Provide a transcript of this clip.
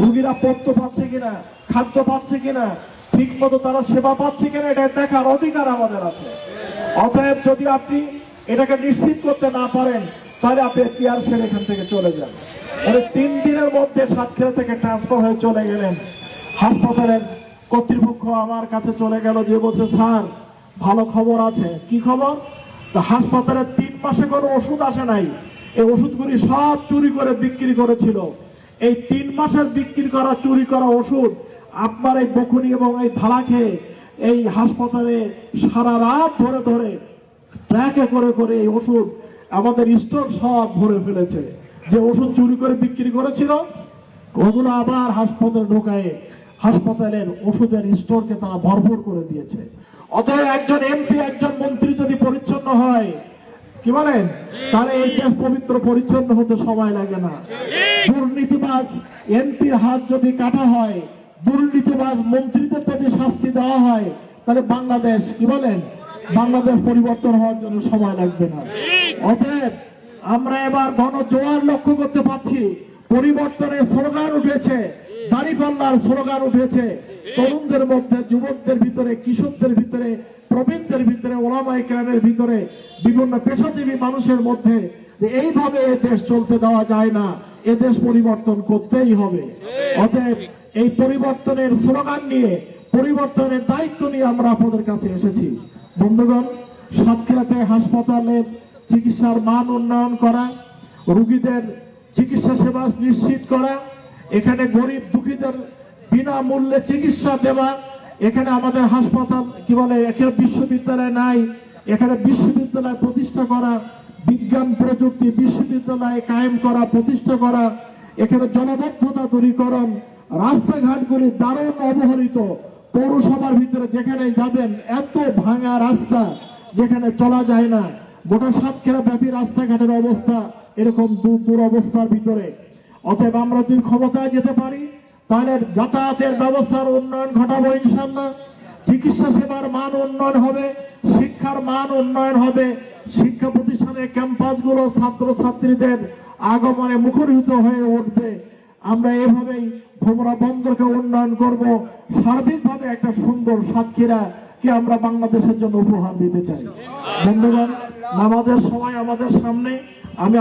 রুগীরা পথ্য পাচ্ছে কিনা, খাদ্য পাচ্ছে কিনা ঠিক মতো তারা সেবা পাচ্ছে কিনা, এটা দেখার অধিকার আমাদের আছে। অতএব যদি আপনি এটাকে নিশ্চিত করতে না পারেন, তাহলে আপনি চেয়ার ছেড়ে এখান থেকে চলে যান। মানে তিন দিনের মধ্যে সাতক্ষীরা থেকে ট্রান্সফার হয়ে চলে গেলেন। হাসপাতালের কর্তৃপক্ষ আমার কাছে চলে গেল, যে বলছে, স্যার, ভালো খবর আছে। কি খবর? তো হাসপাতালে তিন মাসে কোনো ওষুধ আসে নাই। এই ওষুধগুলি সব চুরি করে বিক্রি করেছিল। এই তিন মাসের বিক্রি করা, চুরি করা ওষুধ আপনার এই বকুনি এবং এই ধারা এই হাসপাতালে সারা রাত ধরে ধরে ট্র্যাকে করে করে এই ওষুধ আমাদের স্টোর সব ভরে ফেলেছে। যে ওষুধ চুরি করে বিক্রি করেছিল, ওগুলো আবার হাসপাতালে ঢোকায়। হাসপাতালের ওষুধের স্টোরকে তারা ভরপুর করে দিয়েছে। অতএব একজন এমপি, একজন মন্ত্রী যদি পরিচ্ছন্ন হয়, কি বলেন? তাহলে এই দেশ পবিত্র, পরিচ্ছন্ন হতে সময় লাগে না। দুর্নীতিবাজ এমপির হাত যদি কাটা হয়, দুর্নীতিবাজ মন্ত্রীদের যদি শাস্তি দেওয়া হয়, তাহলে বাংলাদেশ, কি বলেন? বাংলাদেশ পরিবর্তন হওয়ার জন্য সময় লাগবে না। অতএব আমরা এবার গণ জোয়ার লক্ষ্য করতে পারছি। পরিবর্তনের স্লোগান উঠেছে দাঁড়িপাল্লার স্লোগান উঠেছে। তরুণদের মধ্যে, যুবকদের ভিতরে কিশোরদের ভিতরে, প্রবীণদের ভিতরে ওলামাই ক্রামের ভিতরে, বিভিন্ন পেশাজীবী মানুষের মধ্যে এইভাবে দেশ চলতে দেওয়া যায় না, এ দেশ পরিবর্তন করতেই হবে। অতএব এই পরিবর্তনের স্লোগান নিয়ে, পরিবর্তনের দায়িত্ব নিয়ে আমরা আপনাদের কাছে এসেছি। বন্ধুগণ, সাতক্ষীরাতে হাসপাতালের চিকিৎসার মান উন্নয়ন করা, রুগীদের চিকিৎসা সেবা নিশ্চিত করা, এখানে গরিব দুঃখীদের বিনামূল্যে চিকিৎসা দেওয়া, এখানে আমাদের হাসপাতাল কি বলে, এখানে বিশ্ববিদ্যালয় নাই, এখানে বিশ্ববিদ্যালয় প্রতিষ্ঠা করা বিজ্ঞান প্রযুক্তি বিশ্ববিদ্যালয় কায়েম করা, প্রতিষ্ঠা করা, এখানে জনবদ্ধতা দূরীকরণ রাস্তাঘাটগুলি দারুণ অবহেলিত পৌরসভার ভিতরে যেখানে যাবেন এত ভাঙা রাস্তা যেখানে চলা যায় না। গোটা সাতক্ষীরা ব্যাপী রাস্তাঘাটের অবস্থা এরকম দূর অবস্থার ভিতরে। অতএব আমরা যদি ক্ষমতায় যেতে পারি, তাহলে যাতায়াতের ব্যবস্থার উন্নয়ন ঘটাবো ইনশাল্লাহ চিকিৎসা সেবার মান উন্নয়ন হবে, শিক্ষার মান উন্নয়ন হবে শিক্ষা প্রতিষ্ঠানের ক্যাম্পাসগুলো ছাত্র ছাত্রীদের আগমনে মুখরিত হয়ে উঠবে। আমরা এভাবেই ভোমরা বন্দরকে উন্নয়ন করব। সার্বিকভাবে একটা সুন্দর সাতক্ষীরা কে আমরা বাংলাদেশের জন্য উপহার দিতে চাই। ধন্যবাদ আমাদের সময় আমাদের সামনে, আমি